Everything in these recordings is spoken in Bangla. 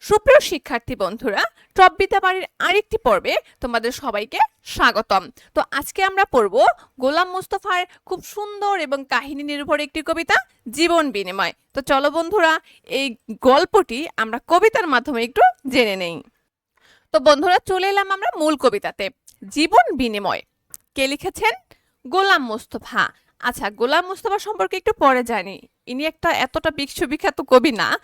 সুপ্রিয় শিক্ষার্থী বন্ধুরা টপ বিদ্যাবাড়ির আরেকটি পর্বে তোমাদের সবাইকে স্বাগতম। তো আজকে আমরা পড়ব গোলাম মুস্তফার খুব সুন্দর এবং কাহিনী নির্ভর একটি কবিতা, জীবন বিনিময়। তো চলো বন্ধুরা, এই গল্পটি আমরা কবিতার মাধ্যমে একটু জেনে নেই। তো বন্ধুরা, চলে এলাম আমরা মূল কবিতাতে। জীবন বিনিময়। কে লিখেছেন? গোলাম মুস্তফা। আচ্ছা গোলাম মুস্তফা সম্পর্কে একটু পরে জানি। ইনি একটা এতটা বিশ্ববিখ্যাত কবি না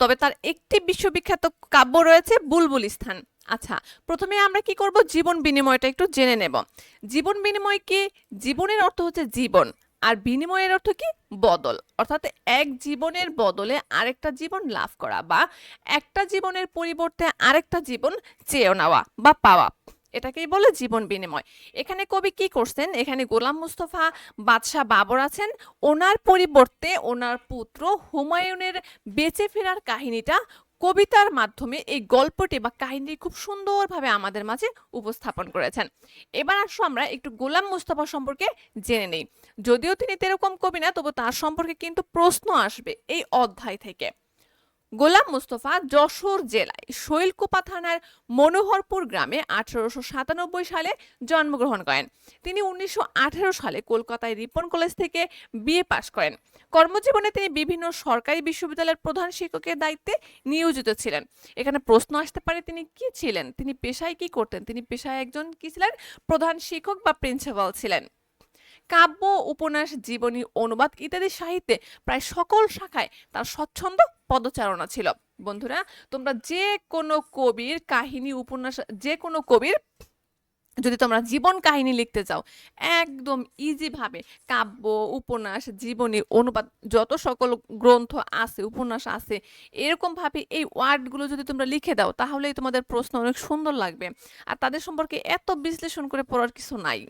তবে তার একটি বিশ্ববিখ্যাত কাব্য রয়েছে বুলবুল স্থান। আচ্ছা প্রথমে আমরা কি করব? জীবন বিনিময়টা একটু জেনে নেব। জীবন বিনিময় কি? জীবনের অর্থ হচ্ছে জীবন, আর বিনিময়ের অর্থ কি? বদল। অর্থাৎ এক জীবনের বদলে আরেকটা জীবন লাভ করা বা একটা জীবনের পরিবর্তে আরেকটা জীবন চেয়ে নেওয়া বা পাওয়া। এটাকেই বলে জীবন বিনিময়। এখানে কবি কি করছেন? এখানে গোলাম মুস্তফা বাদশাহ বাবর আছেন। ওনার পরিবর্তে ওনার পুত্র হুমায়ুনের বেঁচে ফেরার কাহিনীটা কবিতার মাধ্যমে এই গল্পটি বা কাহিনীটি খুব সুন্দরভাবে আমাদের মাঝে উপস্থাপন করেছেন। এবার আসো আমরা একটু গোলাম মুস্তফা সম্পর্কে জেনে নেই। যদিও তিনি তেরকম কবি না, তবু তার সম্পর্কে কিন্তু প্রশ্ন আসবে এই অধ্যায় থেকে। গোলাম মুস্তফা যশোর জেলায় শৈলকুপা থানার মনোহরপুর গ্রামে আঠারোশো সাতানব্বই সালে জন্মগ্রহণ করেন। তিনি উনিশশো আঠারো সালে কলকাতায় রিপন কলেজ থেকে বিএ পাশ করেন। কর্মজীবনে তিনি বিভিন্ন সরকারি বিশ্ববিদ্যালয়ের প্রধান শিক্ষকের দায়িত্বে নিয়োজিত ছিলেন। এখানে প্রশ্ন আসতে পারে, তিনি কি ছিলেন? তিনি পেশায় কি করতেন? তিনি পেশায় একজন কি ছিলেন? প্রধান শিক্ষক বা প্রিন্সিপাল ছিলেন। কাব্য, উপন্যাস, জীবনী, অনুবাদ ইত্যাদি সাহিত্যে প্রায় সকল শাখায় তার স্বচ্ছন্দ পদচারণা ছিল। বন্ধুরা, তোমরা যে কোনো কবির কাহিনী, উপন্যাস যে কোনো কবির যদি তোমরা জীবন কাহিনী লিখতে চাও, একদম ইজিভাবে কাব্য, উপন্যাস, জীবনী, অনুবাদ যত সকল গ্রন্থ আছে, উপন্যাস আছে, এরকম ভাবে এই ওয়ার্ডগুলো যদি তোমরা লিখে দাও, তাহলেই তোমাদের প্রশ্ন অনেক সুন্দর লাগবে। আর তাদের সম্পর্কে এত বিশ্লেষণ করে পড়ার কিছু নাই।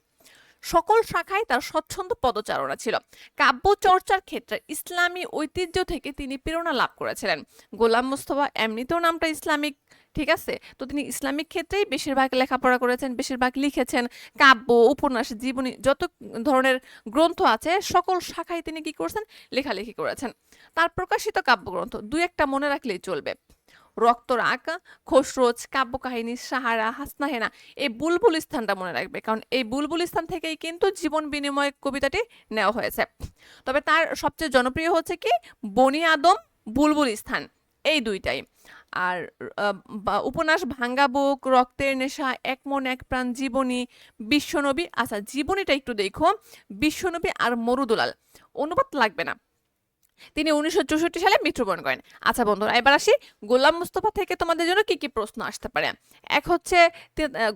সকল শাখায় তার স্বচ্ছন্দ পদচারণা ছিল। কাব্য চর্চার ক্ষেত্রে ইসলামী ঐতিহ্য থেকে তিনি প্রেরণা লাভ করেছিলেন। গোলাম মুস্তফা এমনিতেও নামটা ইসলামিক, ঠিক আছে? তো তিনি ইসলামিক ক্ষেত্রেই বেশিরভাগ লেখাপড়া করেছেন, বেশিরভাগ লিখেছেন। কাব্য, উপন্যাস, জীবনী, যত ধরনের গ্রন্থ আছে, সকল শাখায় তিনি কি করেছেন? লেখালেখি করেছেন। তার প্রকাশিত কাব্যগ্রন্থ দুই একটা মনে রাখলেই চলবে। রক্তরাগ খসরোজ কাব্যকাহিনী, সাহারা, হাসনাহেনা, এই বুলবুল স্থানটা মনে রাখবে। কারণ এই বুলবুল স্থান থেকেই কিন্তু জীবন বিনিময় কবিতাটি নেওয়া হয়েছে। তবে তার সবচেয়ে জনপ্রিয় হচ্ছে কি? বনি আদম, বুলবুল স্থান। এই দুইটাই। আর উপন্যাস ভাঙ্গা বুক, রক্তের নেশা, এক মন, এক প্রাণ, জীবনী, বিশ্বনবী। আচ্ছা জীবনীটা একটু দেখো। বিশ্বনবী আর মরুদুলাল। অনুবাদ লাগবে না। তিনি উনিশশো চৌষট্টি সালে মৃত্যুবরণ করেন। আচ্ছা বন্ধুরা, এবার আসি গোলাম মুস্তফা থেকে তোমাদের জন্য কি কি প্রশ্ন আসতে পারে? এক হচ্ছে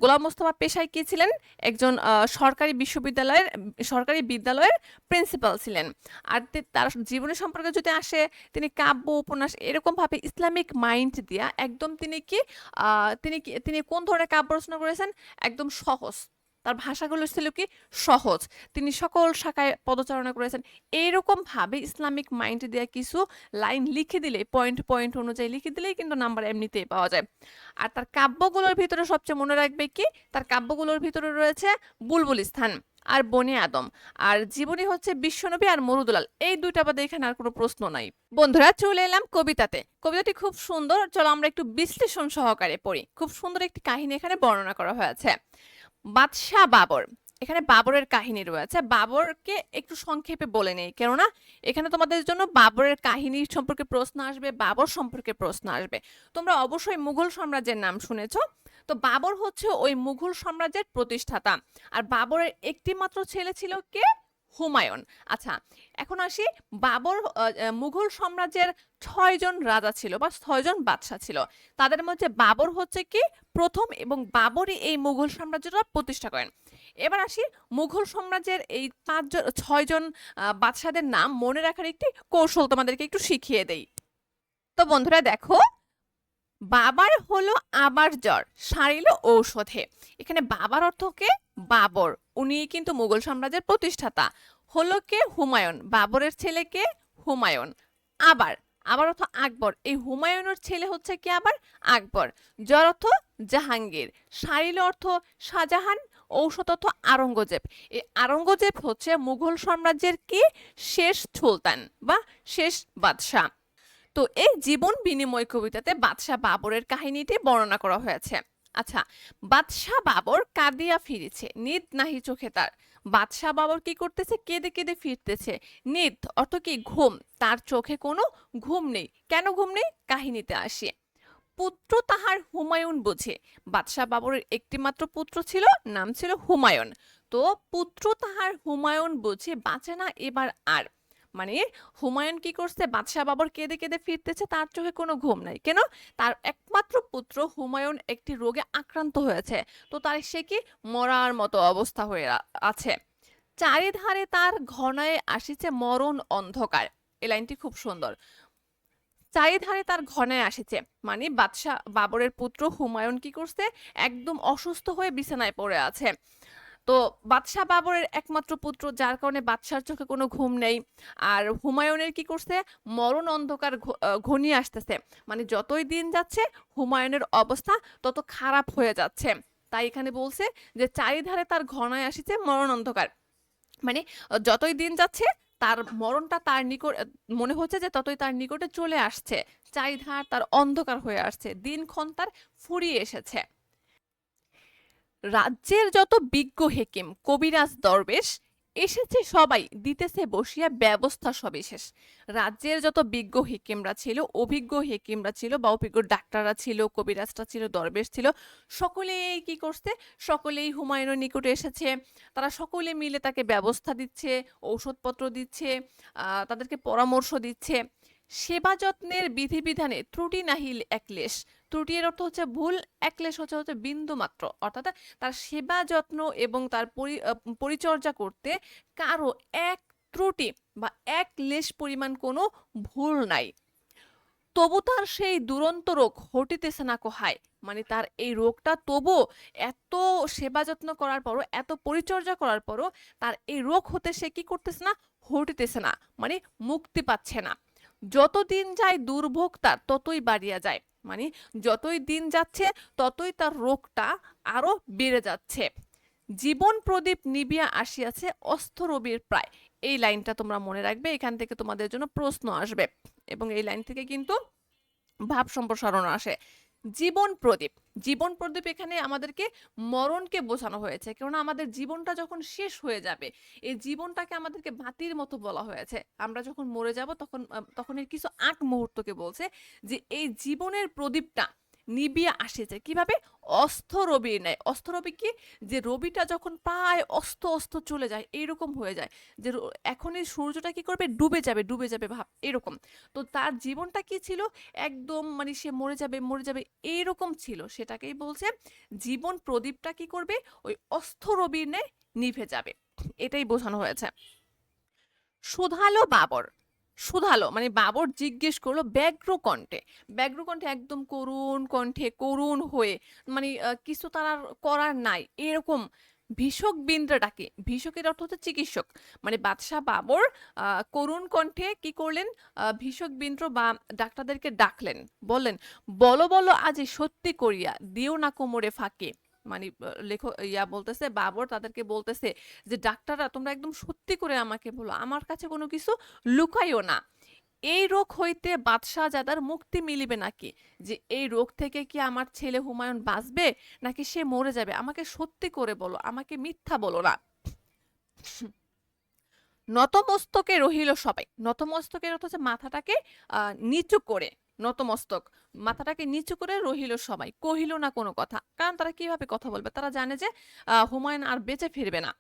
গোলাম মুস্তফা পেশায় কি ছিলেন? একজন সরকারি বিশ্ববিদ্যালয়ের, সরকারি বিদ্যালয়ের প্রিন্সিপাল ছিলেন। আর তার জীবনী সম্পর্কে যদি আসে, তিনি কাব্য, উপন্যাস এরকম ভাবে ইসলামিক মাইন্ড দিয়া একদম তিনি কি তিনি কি, তিনি কোন ধরনের কাব্য রচনা করেছেন? একদম সহজ। তার ভাষাগুলো ছিল কি সহজ। তিনি সকল শাখায় পদচারণা করেছেন। এইরকম ভাবে ইসলামিক মাইন্ড দিয়ে কিছু লাইন লিখে দিলে, পয়েন্ট পয়েন্ট অনুযায়ী লিখে দিলেই কিন্তু নাম্বার এমনিতেই পাওয়া যায়। আর তার কাব্যগুলোর ভিতরে সবচেয়ে মনে রাখবে কি? তার কাব্যগুলোর ভিতরে রয়েছে বুলবুল স্থান আর বনে আদম আর জীবনী হচ্ছে বিশ্বনবী আর মরুদুলাল। এই দুইটা বাদে এখানে আর কোনো প্রশ্ন নাই। বন্ধুরা, চলে এলাম কবিতাতে। কবিতাটি খুব সুন্দর। চলো আমরা একটু বিশ্লেষণ সহকারে পড়ি। খুব সুন্দর একটি কাহিনী এখানে বর্ণনা করা হয়েছে। বাদশাহ বাবর। এখানে বাবরের কাহিনী রয়েছে। বাবরকে একটু সংক্ষেপে বলে নেই, কেননা এখানে তোমাদের জন্য বাবরের কাহিনী সম্পর্কে প্রশ্ন আসবে, বাবর সম্পর্কে প্রশ্ন আসবে। তোমরা অবশ্যই মুঘল সাম্রাজ্যের নাম শুনেছ। তো বাবর হচ্ছে ওই মুঘল সাম্রাজ্যের প্রতিষ্ঠাতা। আর বাবরের একটি মাত্র ছেলে ছিল কে? হুমায়ুন। আচ্ছা এখন আসি বাবর মুঘল সাম্রাজ্যের ছয়জন রাজা ছিল বা ছয়জন বাদশাহ ছিল। তাদের মধ্যে বাবর হচ্ছে কি? প্রথম এবং বাবরই এই মুঘল সাম্রাজ্যটা প্রতিষ্ঠা করেন। এবার আসি মুঘল সাম্রাজ্যের এই পাঁচজন ছয়জন বাদশাদের নাম মনে রাখার একটি কৌশল তোমাদেরকে একটু শিখিয়ে দেই। তো বন্ধুরা দেখো বাবার হলো আবার জ্বর, সারিল ঔষধে। এখানে বাবার অর্থ কে বাবর। উনি কিন্তু মুঘল সাম্রাজ্যের প্রতিষ্ঠাতা। হলো কে? হুমায়ুন। বাবরের ছেলে কে? হুমায়ুন। আবার আবার অর্থ আকবর। এই হুমায়ুনের ছেলে হচ্ছে কি আবার? আকবর। জ্বর অর্থ জাহাঙ্গীর। সারিল অর্থ শাহজাহান। ঔষধ অর্থ আরঙ্গজেব এই আরঙ্গজেব হচ্ছে মুঘল সাম্রাজ্যের কি? শেষ সুলতান বা শেষ বাদশাহ। তো এই জীবন বিনিময় কবিতাতে বাদশাহ বাবরের কাহিনীটি বর্ণনা করা হয়েছে। আচ্ছা বাদশাহ বাবর কাঁদিয়া ফিরেছে, নিদ নাহি চোখে তার। বাদশাহ বাবর কি করতেছে? কেঁদে কেঁদে ফিরতেছে। নিদ অর্থ কি? ঘুম। তার চোখে কোনো ঘুম নেই। কেন ঘুম নেই? কাহিনীতে আসি। পুত্র তাহার হুমায়ুন বুঝে। বাদশাহ বাবরের একটিমাত্র পুত্র ছিল, নাম ছিল হুমায়ুন। তো পুত্র তাহার হুমায়ুন বুঝে, বাঁচে না এবার আর। মানে হুমায়ুন কি করছে? বাদশাহ বাবর কেঁদে কেঁদে ফিরতেছে, তার চোখে কোনো ঘুম নাই। কেন? তার একমাত্র পুত্র হুমায়ুন একটি রোগে আক্রান্ত হয়েছে। তো তার সে কি? মরার মতো অবস্থা হয়ে আছে। চারিধারে তার ঘনায় আসিছে মরণ অন্ধকার। এই লাইনটি খুব সুন্দর। চারিধারে তার ঘনায় আসিছে। মানে বাদশাহ বাবরের পুত্র হুমায়ুন কি করছে? একদম অসুস্থ হয়ে বিছানায় পড়ে আছে। তো বাদশাহ বাবরের একমাত্র পুত্র, যার কারণে বাদশার চোখে কোনো ঘুম নেই। আর হুমায়ুনের কি করছে? মরণ অন্ধকার ঘনিয়ে আসতেছে। মানে যতই দিন যাচ্ছে, হুমায়ুনের অবস্থা তত খারাপ হয়ে যাচ্ছে। তাই এখানে বলছে যে, চারিধারে তার ঘনায় আসিছে মরণ অন্ধকার। মানে যতই দিন যাচ্ছে, তার মরণটা তার নিকট, মনে হচ্ছে যে ততই তার নিকটে চলে আসছে। চারিধার তার অন্ধকার হয়ে আসছে। দিনক্ষণ তার ফুরিয়ে এসেছে। রাজ্যের যত বিজ্ঞ হেকিম, কবিরাজ দরবেশ এসেছে সবাই, দিতেছে বসিয়া ব্যবস্থা সবিশেষ। রাজ্যের যত বিজ্ঞ হেকিমরা ছিল, অভিজ্ঞ হেকিমরা ছিল বা অভিজ্ঞ ডাক্তাররা ছিল, কবিরাজরা ছিল, দরবেশ ছিল, সকলেই কি করছে? সকলেই হুমায়ুনের নিকটে এসেছে। তারা সকলে মিলে তাকে ব্যবস্থা দিচ্ছে, ঔষধপত্র দিচ্ছে তাদেরকে পরামর্শ দিচ্ছে। সেবা যত্নের বিধিবিধানে ত্রুটি নাহিল একলেশ ত্রুটি এর অর্থ হচ্ছে ভুল একলেশ হচ্ছে হচ্ছে বিন্দু মাত্র। অর্থাৎ তার সেবা যত্ন এবং তার পরিচর্যা করতে কারও এক ত্রুটি বা এক লেশ পরিমাণ কোনো ভুল নাই। তবু তার সেই দুরন্ত রোগ হটিতেছে না কোহায় মানে তার এই রোগটা তবু এত সেবা যত্ন করার পরও, এত পরিচর্যা করার পরও তার এই রোগ হতে সে কি করতেছে না? হটিতেছে না মানে মুক্তি পাচ্ছে না। যত দিন যায় দুর্ভোগ তার, ততই বাড়িয়া যায়। মানে যতই দিন যাচ্ছে, ততই তার রোগটা আরও বেড়ে যাচ্ছে। জীবন প্রদীপ নিবিয়া আসিয়াছে অস্থরবির প্রায়। এই লাইনটা তোমরা মনে রাখবে, এখান থেকে তোমাদের জন্য প্রশ্ন আসবে। এবং এই লাইন থেকে কিন্তু ভাব সম্প্রসারণ আসে। জীবন প্রদীপ। জীবন প্রদীপ এখানে আমাদেরকে মরণকে বোঝানো হয়েছে। কেননা আমাদের জীবনটা যখন শেষ হয়ে যাবে, এই জীবনটাকে আমাদেরকে বাতির মতো বলা হয়েছে। আমরা যখন মরে যাব তখন তখন এর কিছু আট মুহূর্তকে বলছে যে, এই জীবনের প্রদীপটা নিবিয়ে আসেছে কীভাবে? অস্থ রবির নেয়। অস্থ রবি কি? যে রবিটা যখন প্রায় অস্ত অস্ত চলে যায়, এইরকম হয়ে যায়। যে র- এখন এই সূর্যটা কি করবে? ডুবে যাবে ডুবে যাবে, ভাব, এরকম। তো তার জীবনটা কি ছিল? একদম মানে সে মরে যাবে মরে যাবে, এইরকম ছিল। সেটাকেই বলছে জীবন প্রদীপটা কি করবে? ওই অস্থ রবির ন্যায় নিভে যাবে। এটাই বোঝানো হয়েছে। সুধালো বাবর। সুধালো মানে বাবর জিজ্ঞেস করল, ব্যগ্র কণ্ঠে। ব্যগ্র কণ্ঠে একদম করুণ কণ্ঠে, করুণ হয়ে মানে কিছু তার করার নাই। এরকম ভীষক বিন্দ্রাটাকে ভীষকের অর্থ হচ্ছে চিকিৎসক। মানে বাদশাহ বাবর করুণ কণ্ঠে কি করলেন? ভীষক বিন্দ্র বা ডাক্তারদেরকে ডাকলেন। বললেন, বলো বলো, আজি সত্যি করিয়া দিও না কোমরে ফাঁকে। মানে লেখো, ইয়া বলতেছে, বাবর তাদেরকে বলতেছে যে, ডাক্তাররা, তোমরা একদম সত্যি করে আমাকে বলো, আমার কাছে কোনো কিছু লুকাইও না। এই রোগ হইতে বাদশাহ জাদার মুক্তি মিলিবে নাকি? যে, এই রোগ থেকে কি আমার ছেলে হুমায়ুন বাঁচবে, নাকি সে মরে যাবে? আমাকে সত্যি করে বলো, আমাকে মিথ্যা বলো না। নতমস্তকে রহিল সবাই। নতমস্তকের অর্থ হচ্ছে মাথাটাকে নিচু করে। নতমস্তক। মাথাটাকে নিচু করে রহিল সবাই, কহিল না কোনো কথা। কারণ তারা কীভাবে কথা বলবে? তারা জানে যে হুমায়ুন আর বেঁচে ফিরবে না।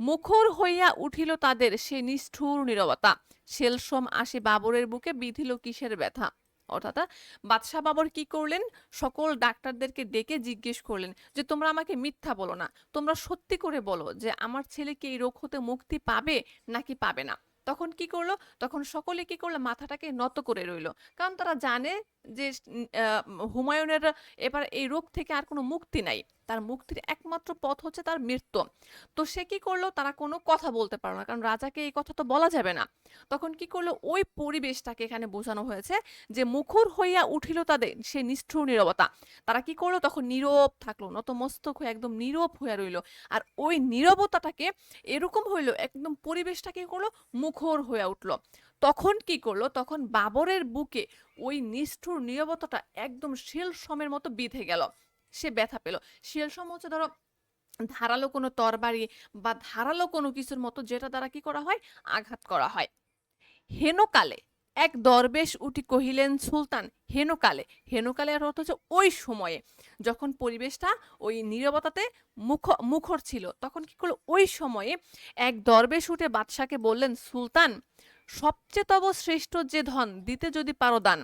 মুখর হইয়া উঠিল তাদের সে নিষ্ঠুর নীরবতা। সেলসম আসে বাবরের বুকে, বিধিল কিসের ব্যথা? অর্থাৎ বাদশাহ বাবর কি করলেন? সকল ডাক্তারদেরকে ডেকে জিজ্ঞেস করলেন যে, তোমরা আমাকে মিথ্যা বলো না। তোমরা সত্যি করে বলো যে, আমার ছেলে কি এই রোগ হতে মুক্তি পাবে নাকি পাবে না? তখন কি করল? তখন সকলে কি করল? মাথাটাকে নত করে রইল। কারণ তারা জানে যে হুমায়ুনের এবার এই রোগ থেকে আর কোনো মুক্তি নাই। তার মুক্তির একমাত্র পথ হচ্ছে তার মৃত্যু। তো সে কি করল? তারা কোনো কথা বলতে পারল না, কারণ রাজাকে এই কথা তো বলা যাবে না। তখন কি করল? ওই পরিবেশটাকে এখানে বোঝানো হয়েছে যে মুখর হইয়া উঠিল তাদের সে নিষ্ঠুর নীরবতা। তারা কি করল? তখন নীরব থাকল, নতমস্তক হয়ে একদম নীরব হয়ে রইল। আর ওই নীরবতাটাকে এরকম হইল, একদম পরিবেশটাকে করল? মুখর হয়ে উঠল। তখন কি করল? তখন বাবরের বুকে ওই নিষ্ঠুর নীরবতাটা একদম শিল সমের মতো বিঁধে গেল। সে ব্যথা পেল। শিয়াল সম হচ্ছে ধরো ধারালো কোনো তরবারি বা ধারালো কোনো কিছুর মতো যেটা দ্বারা কি করা হয়? আঘাত করা হয়। হেনকালে এক দরবেশ উঠি কহিলেন, সুলতান, হেনকালে। হেনকালে আর অর্থ হচ্ছে ওই সময়ে যখন পরিবেশটা ওই নীরবতাতে মুখ, মুখর ছিল, তখন কি করল? ওই সময়ে এক দরবেশ উঠে বাদশাকে বললেন, সুলতান সবচেয়ে তব শ্রেষ্ঠ যে ধন দিতে যদি পারো দান,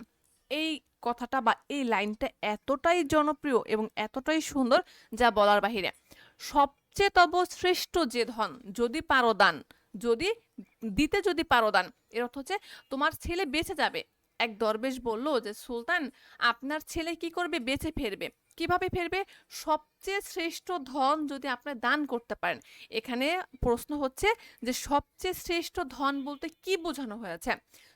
এই কথাটা বা এই লাইনটা এতটাই জনপ্রিয় এবং এতটাই সুন্দর যা বলার বাহিরে। সবচেয়ে তব শ্রেষ্ঠ যে ধন, যদি পারো দান, যদি দিতে যদি পারো দান, এর অর্থ হচ্ছে তোমার ছেলে বেঁচে যাবে। এক দরবেশ বলল যে, সুলতান, আপনার ছেলে কি করবে? বেঁচে ফিরবে। কীভাবে ফিরবে? সবচেয়ে শ্রেষ্ঠ ধন যদি আপনি দান করতে পারেন। এখানে প্রশ্ন হচ্ছে যে, সবচেয়ে শ্রেষ্ঠ ধন বলতে কি বোঝানো হয়েছে?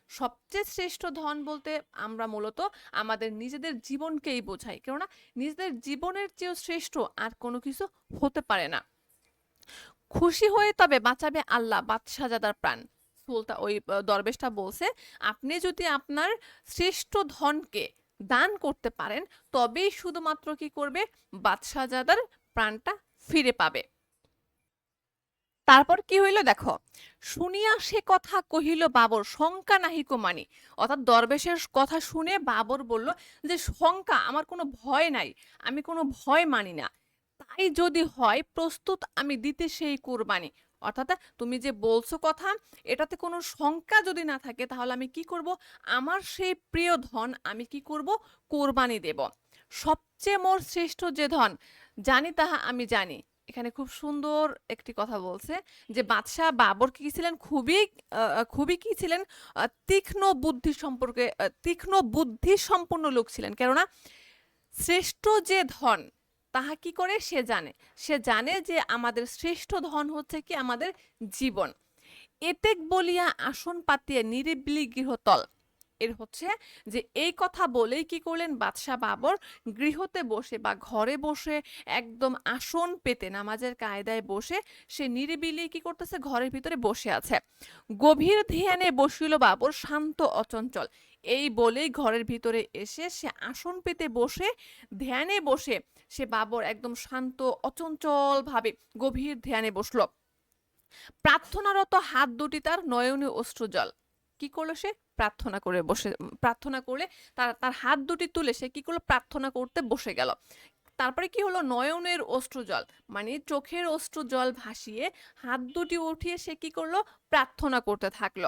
সবচেয়ে শ্রেষ্ঠ ধন বলতে আমরা মূলত আমাদের নিজেদের জীবনকেই বোঝাই। কেননা নিজেদের জীবনের চেয়েও শ্রেষ্ঠ আর কোনো কিছু হতে পারে না। খুশি হয়ে তবে বাঁচাবে আল্লাহ বাদশাহজাদার প্রাণ। সুলতা ওই দরবেশটা বলছে, আপনি যদি আপনার শ্রেষ্ঠ ধনকে দান করতে পারেন, তবেই শুধুমাত্র কি করবে? বাদশাহজাদার প্রাণটা ফিরে পাবে। তারপর কি হইল দেখো? শুনিয়া সে কথা কহিল, বাবর, শঙ্কা নাহিক মানি অর্থাৎ দরবেশের কথা শুনে বাবর বলল যে, শঙ্কা, আমার কোনো ভয় নাই, আমি কোনো ভয় মানি না। তাই যদি হয়, প্রস্তুত আমি দিতে সেই কোরবানি। অর্থাৎ তুমি যে বলছো কথা, এটাতে কোনো শঙ্কা যদি না থাকে, তাহলে আমি কি করব? আমার সেই প্রিয় ধন আমি কি করব? কোরবানি দেব। সবচেয়ে মোর শ্রেষ্ঠ যে ধন, জানি তাহা আমি জানি। এখানে খুব সুন্দর একটি কথা বলছে যে বাদশাহ বাবর কি ছিলেন? খুবই খুবই কি ছিলেন? তীক্ষ্ণ বুদ্ধি সম্পর্কে তীক্ষ্ণ বুদ্ধি সম্পন্ন লোক ছিলেন। কেননা শ্রেষ্ঠ যে ধন, তাহা কি করে? সে জানে। সে জানে যে আমাদের শ্রেষ্ঠ ধন হচ্ছে কি? আমাদের জীবন। এতেক বলিয়া আসন পাতিয়া নিরিবিলি গৃহতল। এর হচ্ছে যে, এই কথা বলেই কি করলেন? বাদশাহ বাবর গৃহতে বসে বা ঘরে বসে একদম আসন পেতে নামাজের কায়দায় বসে সে নিরিবিলি কি করতেছে? ঘরের ভিতরে বসে আছে। গভীর ধ্যানে বসিল বাবর শান্ত, অচঞ্চল। এই বলেই ঘরের ভিতরে এসে সে আসন পেতে বসে ধ্যানে বসে সে বাবর একদম শান্ত, অচঞ্চল ভাবে গভীর ধ্যানে বসল। প্রার্থনারত হাত দুটি তার নয়নে অশ্রুজল। কি করল সে? প্রার্থনা করে বসে, প্রার্থনা করলে তার তার হাত দুটি তুলে সে কি করল? প্রার্থনা করতে বসে গেল। তারপরে কি হলো? নয়নের অশ্রুজল মানে চোখের অশ্রুজল ভাসিয়ে হাত দুটি উঠিয়ে সে কি করল? প্রার্থনা করতে থাকল।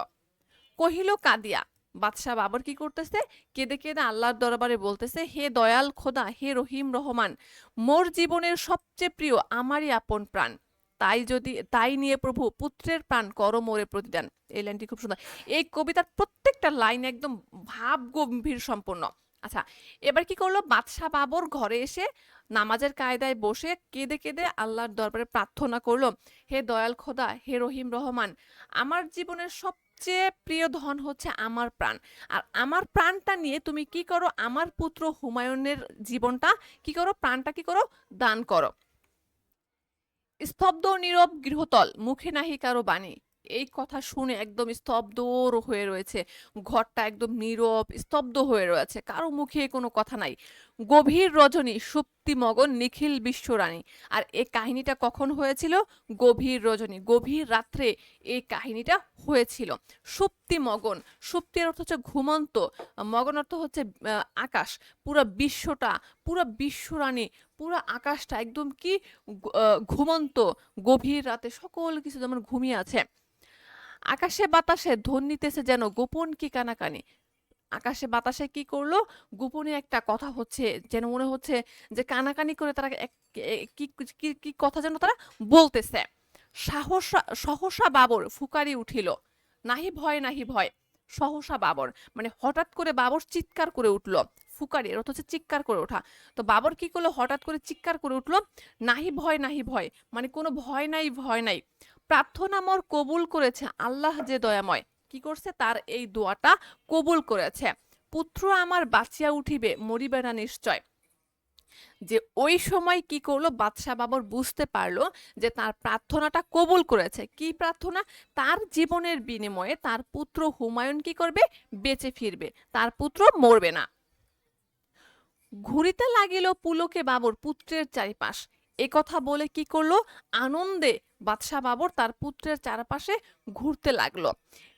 কহিল, কাদিয়া, বাদশাহ বাবর কি করতেছে? কেঁদে কেঁদে আল্লাহর দরবারে বলতেছে, হে দয়াল খোদা, হে রহিম রহমান, মোর জীবনের সবচেয়ে প্রিয় আমারই আপন প্রাণ। তাই যদি, তাই নিয়ে প্রভু পুত্রের প্রাণ করো মোরে প্রতিদান। এই লাইনটি খুব সুন্দর। এই কবিতার প্রত্যেকটা লাইন একদম ভাব গম্ভীর সম্পূর্ণ। আচ্ছা এবার কি করল? বাদশাহ বাবর ঘরে এসে নামাজের কায়দায় বসে কেঁদে কেঁদে আল্লাহর দরবারে প্রার্থনা করল, হে দয়াল খোদা, হে রহিম রহমান, আমার জীবনের সবচেয়ে প্রিয় ধন হচ্ছে আমার প্রাণ। আর আমার প্রাণটা নিয়ে তুমি কি করো? আমার পুত্র হুমায়ুনের জীবনটা কি করো? প্রাণটা কি করো? দান করো। স্তব্ধ নীরব গৃহতল মুখে নাহি কারও বাণী। এই কথা শুনে একদম স্তব্ধ হয়ে রয়েছে। ঘরটা একদম নীরব, স্তব্ধ হয়ে রয়েছে। কারও মুখে কোনো কথা নাই। গভীর রজনী, সুপ্তি মগন, নিখিল বিশ্বরানী আর এই কাহিনীটা কখন হয়েছিল? গভীর রজনী, গভীর রাত্রে এই কাহিনীটা হয়েছিল। সুপ্তি মগন সুপ্তির অর্থ হচ্ছে ঘুমন্ত। মগন অর্থ হচ্ছে আকাশ। পুরো বিশ্বটা, পুরো বিশ্বরানী পুরো আকাশটা একদম কি ঘুমন্ত। গভীর রাতে সকল কিছু যেমন ঘুমিয়ে আছে। আকাশে বাতাসে ধ্বনিতেছে যেন গোপন কি কানাকানি? আকাশে বাতাসে কি করল? গোপনে একটা কথা হচ্ছে, যেন মনে হচ্ছে যে কানাকানি করে তারা কি কথা যেন তারা বলতেছে। সাহসা, সহসা বাবর ফুকারি উঠিল। নাহি ভয় নাহি ভয়, সহসা বাবর। মানে হঠাৎ করে বাবর চিৎকার করে উঠল ফুকারি এর হচ্ছে চিৎকার করে ওঠা। তো বাবর কি করল? হঠাৎ করে চিৎকার করে উঠল, নাহি ভয় নাহি ভয় মানে কোনো ভয় নাই ভয় নাই। প্রার্থনা মোর কবুল করেছে আল্লাহ যে দয়াময়। কি করছে? তার এই দোয়াটা কবুল করেছে। পুত্র আমার বাঁচিয়া উঠিবে, মরিবে না নিশ্চয়। যে ওই সময় কি করল? বাদশাহ বাবর বুঝতে পারল যে তার প্রার্থনাটা কবুল করেছে। কি প্রার্থনা? তার জীবনের বিনিময়ে তার পুত্র হুমায়ুন কি করবে? বেঁচে ফিরবে। তার পুত্র মরবে না। ঘুরিতে লাগিল পুলকে বাবর পুত্রের চারিপাশ। এ কথা বলে কি করল? আনন্দে বাদশাহ বাবর তার পুত্রের চারপাশে ঘুরতে লাগল।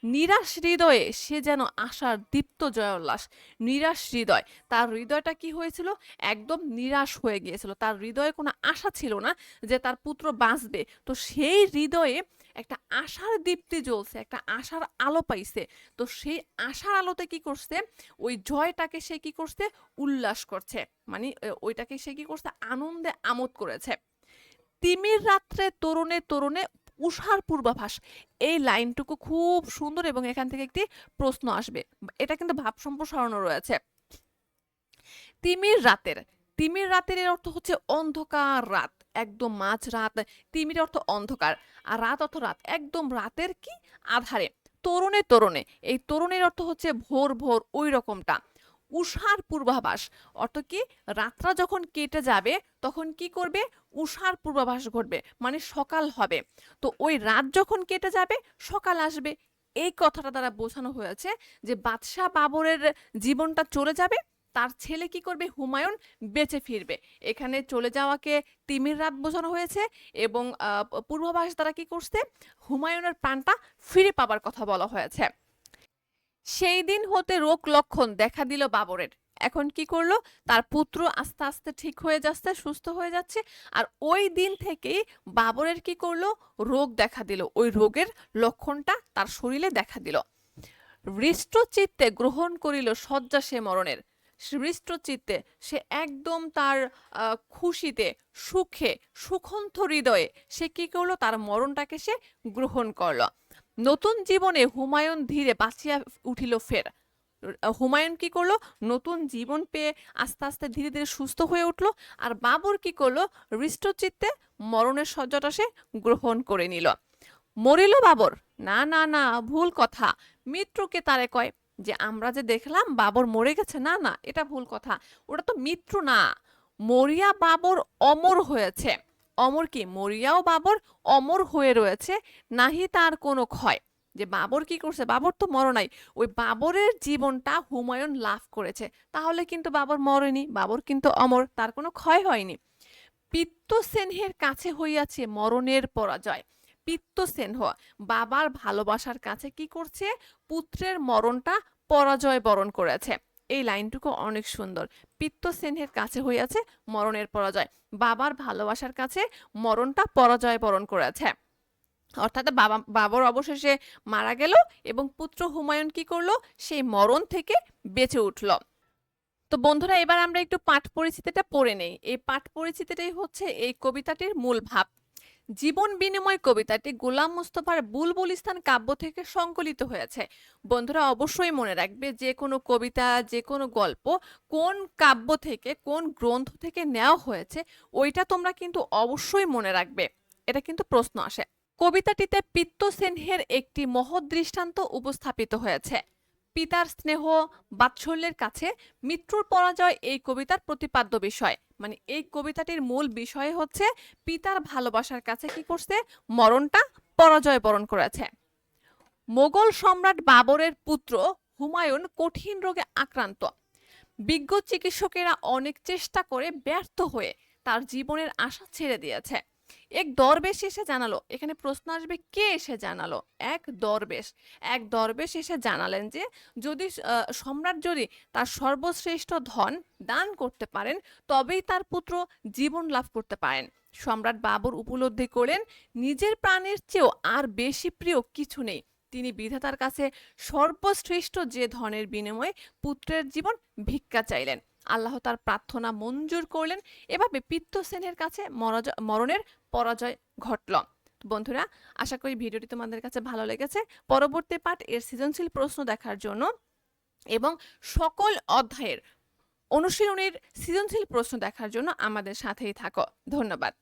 নিরাশ হৃদয়ে সে যেন আশার দীপ্ত জয়োল্লাস। নিরাশ হৃদয়, তার হৃদয়টা কি হয়েছিল? একদম নিরাশ হয়ে গিয়েছিল। তার হৃদয়ে কোনো আশা ছিল না যে তার পুত্র বাঁচবে। তো সেই হৃদয়ে একটা আশার দীপ্তি জ্বলছে, একটা আশার আলো পাইছে। তো সেই আশার আলোতে কি করছে? ওই জয়টাকে সে কি করছে? উল্লাস করছে। মানে ওইটাকে সে কি করছে? আনন্দে আমোদ করেছে। তিমির রাত্রে তরুণে তরুণে উষার পূর্বাভাস। এই লাইনটুকু খুব সুন্দর এবং এখান থেকে একটি প্রশ্ন আসবে। এটা কিন্তু ভাব সম্প্রসারণ রয়েছে। তিমির রাতের তিমির রাতের এর অর্থ হচ্ছে অন্ধকার রাত, একদম মাঝ রাত। তিমির অর্থ অন্ধকার, আর রাত অর্থ রাত, একদম রাতের কি? আধারে। তরুণে তরুণে, এই তরুণের অর্থ হচ্ছে ভোর ভোর, ওই রকমটা। উষার পূর্বাভাস। অর্থ কি? রাতটা যখন কেটে যাবে, তখন কি করবে? উষার পূর্বাভাস ঘটবে মানে সকাল হবে। তো ওই রাত যখন কেটে যাবে, সকাল আসবে। এই কথাটা দ্বারা বোঝানো হয়েছে যে বাদশাহ বাবরের জীবনটা চলে যাবে, তার ছেলে কি করবে? হুমায়ুন বেঁচে ফিরবে। এখানে চলে যাওয়াকে তিমির রাত বোঝানো হয়েছে এবং পূর্বাভাস দ্বারা কি করছে? হুমায়ুনের প্রাণটা ফিরে পাবার কথা বলা হয়েছে। সেই দিন হতে রোগ লক্ষণ দেখা দিল বাবরের। এখন কি করল? তার পুত্র আস্তে আস্তে ঠিক হয়ে যাচ্ছে, সুস্থ হয়ে যাচ্ছে, আর ওই দিন থেকেই বাবরের কি করল? রোগ দেখা দিল। ওই রোগের লক্ষণটা তার শরীরে দেখা দিল। হৃষ্টচিত্তে গ্রহণ করিল শয্যা সে মরণের। হৃষ্টচিত্তে সে একদম তার খুশিতে, সুখে সুখন্ত হৃদয়ে সে কি করল? তার মরণটাকে সে গ্রহণ করল। নতুন জীবনে হুমায়ুন ধীরে বাঁচিয়া উঠিল ফের। হুমায়ুন কি করল? নতুন জীবন পেয়ে আস্তে আস্তে ধীরে ধীরে সুস্থ হয়ে উঠল আর বাবর কি করল? হৃষ্টচিত্তে মরণের শয্যাটা সে গ্রহণ করে নিল। মরিল বাবর, না না না, ভুল কথা। মিত্রকে তারে কয় যে, আমরা যে দেখলাম বাবর মরে গেছে, না না, এটা ভুল কথা। ওটা তো মিত্র না। মরিয়া বাবর অমর হয়েছে। অমর কি মরিয়াও বাবর? অমর হয়ে রয়েছে। নাহি তার কোনো ক্ষয়। যে বাবর কি করছে? বাবর তো মর নাই ওই বাবরের জীবনটা হুমায়ুন লাভ করেছে। তাহলে কিন্তু বাবর মরেনি। বাবর কিন্তু অমর। তার কোনো ক্ষয় হয়নি। পিত্তসেনহের কাছে হইয়াছে মরণের পরাজয়। পিত্তসেনহ, বাবার ভালোবাসার কাছে কি করছে? পুত্রের মরণটা পরাজয় বরণ করেছে। এই লাইনটুকু অনেক সুন্দর। পিত্তসেনহের কাছে হইয়াছে মরণের পরাজয়। বাবার ভালোবাসার কাছে মরণটা পরাজয় বরণ করেছে। অর্থাৎ বাবা, বাবর অবশেষে মারা গেল এবং পুত্র হুমায়ুন কি করল? সেই মরণ থেকে বেঁচে উঠল। তো বন্ধুরা, এবার আমরা একটু পাঠ পরিচিতিটা পড়ে নেই। এই পাঠ পরিচিতিটাই হচ্ছে এই কবিতাটির মূল ভাব। জীবন বিনিময় কবিতাটি গোলাম মুস্তফার বুলবুল স্থান কাব্য থেকে সংকলিত হয়েছে। বন্ধুরা, অবশ্যই মনে রাখবে যে কোনো কবিতা, যে কোনো গল্প কোন কাব্য থেকে, কোন গ্রন্থ থেকে নেওয়া হয়েছে, ওইটা তোমরা কিন্তু অবশ্যই মনে রাখবে। এটা কিন্তু প্রশ্ন আসে। কবিতাটিতে পিত্ত পিত্তসেনহের একটি মহৎ দৃষ্টান্ত উপস্থাপিত হয়েছে। পিতার স্নেহ, বাৎসল্যের কাছে মৃত্যুর পরাজয় এই কবিতার প্রতিপাদ্য বিষয়। মানে এই কবিতাটির মূল বিষয় হচ্ছে পিতার ভালোবাসার কাছে কি করছে? মরণটা পরাজয় বরণ করেছে। মোগল সম্রাট বাবরের পুত্র হুমায়ুন কঠিন রোগে আক্রান্ত। বিজ্ঞ চিকিৎসকেরা অনেক চেষ্টা করে ব্যর্থ হয়ে তার জীবনের আশা ছেড়ে দিয়েছে। এক দরবেশ এসে জানালো, এখানে প্রশ্ন আসবে, কে এসে জানালো? এক দরবেশ। এক দরবেশ এসে জানালেন যে, যদি সম্রাট যদি তার সর্বশ্রেষ্ঠ ধন দান করতে পারেন, তবেই তার পুত্র জীবন লাভ করতে পারেন। সম্রাট বাবর উপলব্ধি করেন নিজের প্রাণের চেয়েও আর বেশি প্রিয় কিছু নেই। তিনি বিধাতার কাছে সর্বশ্রেষ্ঠ যে ধনের বিনিময়ে পুত্রের জীবন ভিক্ষা চাইলেন। আল্লাহ তার প্রার্থনা মঞ্জুর করলেন। এভাবে পিত্ত সেনের কাছে মরণের পরাজয় ঘটল। বন্ধুরা, আশা করি ভিডিওটি তোমাদের কাছে ভালো লেগেছে। পরবর্তী পাঠ এর সৃজনশীল প্রশ্ন দেখার জন্য এবং সকল অধ্যায়ের অনুশীলনের সৃজনশীল প্রশ্ন দেখার জন্য আমাদের সাথেই থাকো। ধন্যবাদ।